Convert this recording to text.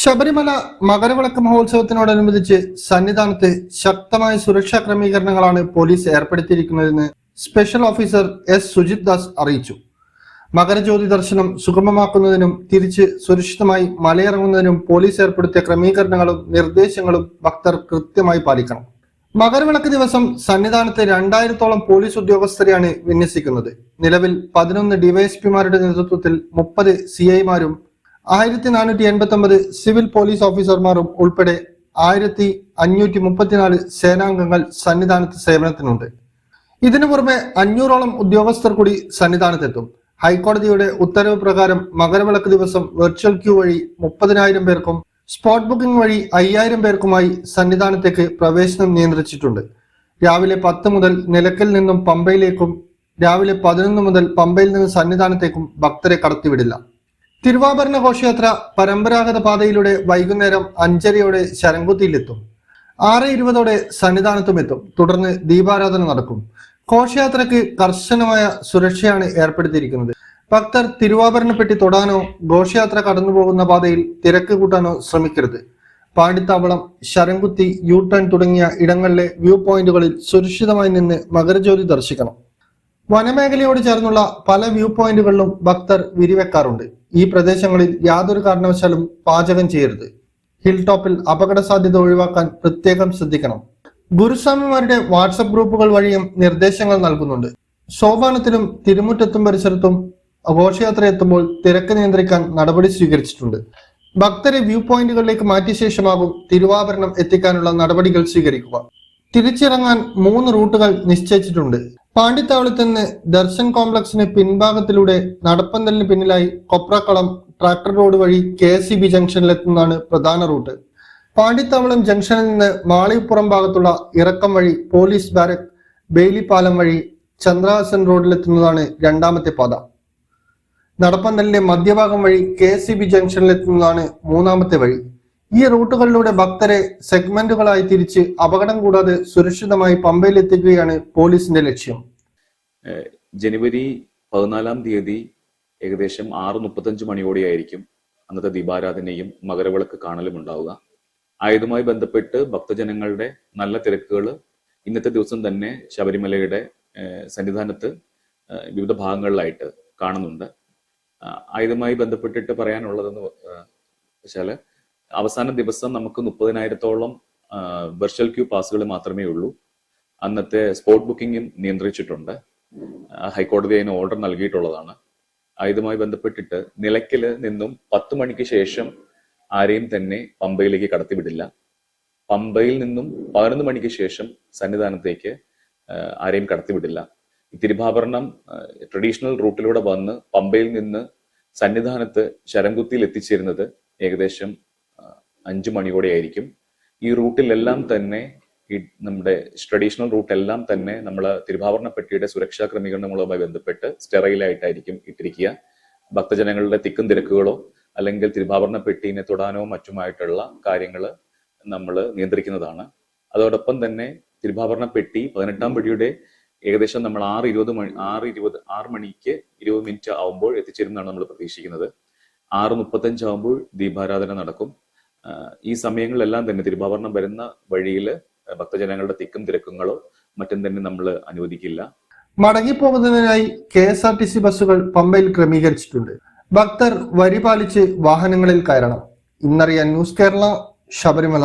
ശബരിമല മകരവിളക്ക് മഹോത്സവത്തിനോടനുബന്ധിച്ച് സന്നിധാനത്ത് ശക്തമായ സുരക്ഷാ ക്രമീകരണങ്ങളാണ് police ഏർപ്പെടുത്തിയിരിക്കുന്നതെന്ന് special officer S Sujith Das അറിയിച്ചു. മകരജ്യോതി ദർശനം സുഗമമാക്കുന്നതിനും തിരിച്ച് സുരക്ഷിതമായി മലയിറങ്ങുന്നതിനും പോലീസ് ഏർപ്പെടുത്തിയ ക്രമീകരണങ്ങളും നിർദ്ദേശങ്ങളും ഭക്തർ കൃത്യമായി പാലിക്കണം. മകരവിളക്ക് ദിവസം സന്നിധാനത്ത് രണ്ടായിരത്തോളം പോലീസ് ഉദ്യോഗസ്ഥരെയാണ് വിന്യസിക്കുന്നത്. നിലവിൽ പതിനൊന്ന് ഡിവൈഎസ്പിമാരുടെ നേതൃത്വത്തിൽ മുപ്പത് സി ഐമാരും ആയിരത്തി നാനൂറ്റി എൺപത്തി ഒമ്പത് സിവിൽ പോലീസ് ഓഫീസർമാരും ഉൾപ്പെടെ ആയിരത്തി അഞ്ഞൂറ്റി മുപ്പത്തിനാല് സേനാംഗങ്ങൾ സന്നിധാനത്ത് സേവനത്തിനുണ്ട്. ഇതിനു പുറമെ അഞ്ഞൂറോളം ഉദ്യോഗസ്ഥർ കൂടി സന്നിധാനത്തെത്തും. ഹൈക്കോടതിയുടെ ഉത്തരവ് പ്രകാരം മകരവിളക്ക് ദിവസം വെർച്വൽ ക്യൂ വഴി മുപ്പതിനായിരം പേർക്കും സ്പോട്ട് ബുക്കിംഗ് വഴി അയ്യായിരം പേർക്കുമായി സന്നിധാനത്തേക്ക് പ്രവേശനം നിയന്ത്രിച്ചിട്ടുണ്ട്. രാവിലെ പത്ത് മുതൽ നിലക്കൽ നിന്നും പമ്പയിലേക്കും രാവിലെ പതിനൊന്ന് മുതൽ പമ്പയിൽ നിന്ന് സന്നിധാനത്തേക്കും ഭക്തരെ കടത്തിവിടില്ല. തിരുവാഭരണ ഘോഷയാത്ര പരമ്പരാഗത പാതയിലൂടെ വൈകുന്നേരം അഞ്ചരയോടെ ശരംകുത്തിയിലെത്തും ആറ് ഇരുപതോടെ സന്നിധാനത്തും എത്തും തുടർന്ന് ദീപാരാധന നടക്കും. ഘോഷയാത്രയ്ക്ക് കർശനമായ സുരക്ഷയാണ് ഏർപ്പെടുത്തിയിരിക്കുന്നത്. ഭക്തർ തിരുവാഭരണപ്പെട്ടി തൊടാനോ ഘോഷയാത്ര കടന്നു പോകുന്ന പാതയിൽ തിരക്ക് കൂട്ടാനോ ശ്രമിക്കരുത്. പാണ്ടിത്താവളം ശരംകുത്തി യു ടേൺ തുടങ്ങിയ ഇടങ്ങളിലെ വ്യൂ പോയിന്റുകളിൽ സുരക്ഷിതമായി നിന്ന് മകരജ്യോതി ദർശിക്കണം. വനമേഖലയോട് ചേർന്നുള്ള പല വ്യൂ പോയിന്റുകളിലും ഭക്തർ വിരിവെക്കാറുണ്ട്. ഈ പ്രദേശങ്ങളിൽ യാതൊരു കാരണവശാലും പാചകം ചെയ്യരുത്. ഹിൽ ടോപ്പിൽ അപകട സാധ്യത ഒഴിവാക്കാൻ പ്രത്യേകം ശ്രദ്ധിക്കണം. ഗുരുസ്വാമിമാരുടെ വാട്സപ്പ് ഗ്രൂപ്പുകൾ വഴിയും നിർദ്ദേശങ്ങൾ നൽകുന്നുണ്ട്. സോപാനത്തിലും തിരുമുറ്റത്തും പരിസരത്തും ഘോഷയാത്ര എത്തുമ്പോൾ തിരക്ക് നിയന്ത്രിക്കാൻ നടപടി സ്വീകരിച്ചിട്ടുണ്ട്. ഭക്തരെ വ്യൂ പോയിന്റുകളിലേക്ക് മാറ്റിയ ശേഷമാകും തിരുവാഭരണം എത്തിക്കാനുള്ള നടപടികൾ സ്വീകരിക്കുക. തിരിച്ചിറങ്ങാൻ മൂന്ന് റൂട്ടുകൾ നിശ്ചയിച്ചിട്ടുണ്ട്. പാണ്ടിത്താവളത്ത് നിന്ന് ദർശൻ കോംപ്ലക്സിന് പിൻഭാഗത്തിലൂടെ നടപ്പന്തലിന് പിന്നിലായി കൊപ്രക്കളം ട്രാക്ടർ റോഡ് വഴി കെ എസ് സി ബി ജംഗ്ഷനിലെത്തുന്നതാണ് പ്രധാന റൂട്ട്. പാണ്ടിത്താവളം ജംഗ്ഷനിൽ നിന്ന് മാളിപ്പുറം ഭാഗത്തുള്ള ഇറക്കം വഴി പോലീസ് ബാരക് ബെയിലി പാലം വഴി ചന്ദ്രഹാസൻ റോഡിലെത്തുന്നതാണ് രണ്ടാമത്തെ പാത. നടപ്പന്തലിന്റെ മധ്യഭാഗം വഴി കെ എസ് സി ബി ജംഗ്ഷനിലെത്തുന്നതാണ് മൂന്നാമത്തെ വഴി. ഈ റൂട്ടുകളിലൂടെ ഭക്തരെ സെഗ്മെന്റുകളായി തിരിച്ച് അപകടം കൂടാതെ സുരക്ഷിതമായി പമ്പയിലെത്തിക്കുകയാണ് പോലീസിന്റെ ലക്ഷ്യം. ജനുവരി പതിനാലാം തീയതി ഏകദേശം ആറ് മുപ്പത്തഞ്ച് മണിയോടെയായിരിക്കും അന്നത്തെ ദീപാരാധനയും മകരവിളക്ക് കാണലും ഉണ്ടാവുക. ആയതുമായി ബന്ധപ്പെട്ട് ഭക്തജനങ്ങളുടെ നല്ല തിരക്കുകൾ ഇന്നത്തെ ദിവസം തന്നെ ശബരിമലയുടെ സന്നിധാനത്ത് വിവിധ ഭാഗങ്ങളിലായിട്ട് കാണുന്നുണ്ട്. ആഹ് ആയതുമായി ബന്ധപ്പെട്ടിട്ട് പറയാനുള്ളതെന്ന് വെച്ചാൽ അവസാന ദിവസം നമുക്ക് മുപ്പതിനായിരത്തോളം വെർച്വൽ ക്യൂ പാസുകൾ മാത്രമേ ഉള്ളൂ. അന്നത്തെ സ്പോട്ട് ബുക്കിംഗും നിയന്ത്രിച്ചിട്ടുണ്ട്. ഹൈക്കോടതി അതിന് ഓർഡർ നൽകിയിട്ടുള്ളതാണ്. ഇതുമായി ബന്ധപ്പെട്ടിട്ട് നിലയ്ക്കൽ നിന്നും പത്ത് മണിക്ക് ശേഷം ആരെയും തന്നെ പമ്പയിലേക്ക് കടത്തിവിടില്ല. പമ്പയിൽ നിന്നും പതിനൊന്ന് മണിക്ക് ശേഷം സന്നിധാനത്തേക്ക് ആരെയും കടത്തിവിടില്ല. ഈ തിരുവാഭരണം ട്രഡീഷണൽ റൂട്ടിലൂടെ വന്ന് പമ്പയിൽ നിന്ന് സന്നിധാനത്ത് ശരംകുത്തിയിൽ എത്തിച്ചേരുന്നത് ഏകദേശം അഞ്ചു മണിയോടെ ആയിരിക്കും. ഈ റൂട്ടിലെല്ലാം തന്നെ ഈ നമ്മുടെ ട്രഡീഷണൽ റൂട്ടെല്ലാം തന്നെ നമ്മൾ തിരുഭാവരണ പെട്ടിയുടെ സുരക്ഷാ ക്രമീകരണങ്ങളുമായി ബന്ധപ്പെട്ട് സ്റ്റെറൈലായിട്ടായിരിക്കും ഇട്ടിരിക്കുക. ഭക്തജനങ്ങളുടെ തിക്കും തിരക്കുകളോ അല്ലെങ്കിൽ തിരുഭാവരണ പെട്ടീനെ തൊടാനോ മറ്റുമായിട്ടുള്ള കാര്യങ്ങൾ നമ്മൾ നിയന്ത്രിക്കുന്നതാണ്. അതോടൊപ്പം തന്നെ തിരുഭാവരണ പെട്ടി പതിനെട്ടാം പടിയുടെ ഏകദേശം നമ്മൾ ആറ് ഇരുപത് മണി ആറ് ഇരുപത് ആറ് മണിക്ക് ഇരുപത് മിനിറ്റ് ആവുമ്പോൾ എത്തിച്ചേരുമെന്നാണ് നമ്മൾ പ്രതീക്ഷിക്കുന്നത്. ആറ് മുപ്പത്തഞ്ച് ആവുമ്പോൾ ദീപാരാധന നടക്കും. ഈ സമയങ്ങളിലെല്ലാം തന്നെ തിരുവാഭരണം വരുന്ന വഴിയിൽ ഭക്തജനങ്ങളുടെ തിക്കും തിരക്കുകളോ മറ്റും തന്നെ നമ്മൾ അനുവദിക്കില്ല. മടങ്ങിപ്പോകുന്നതിനായി K S R T C ബസ്സുകൾ പമ്പയിൽ ക്രമീകരിച്ചിട്ടുണ്ട്. ഭക്തർ വരി പാലിച്ച് വാഹനങ്ങളിൽ കയറണം. ഇന്നറിയാൻ ന്യൂസ് കേരള ശബരിമല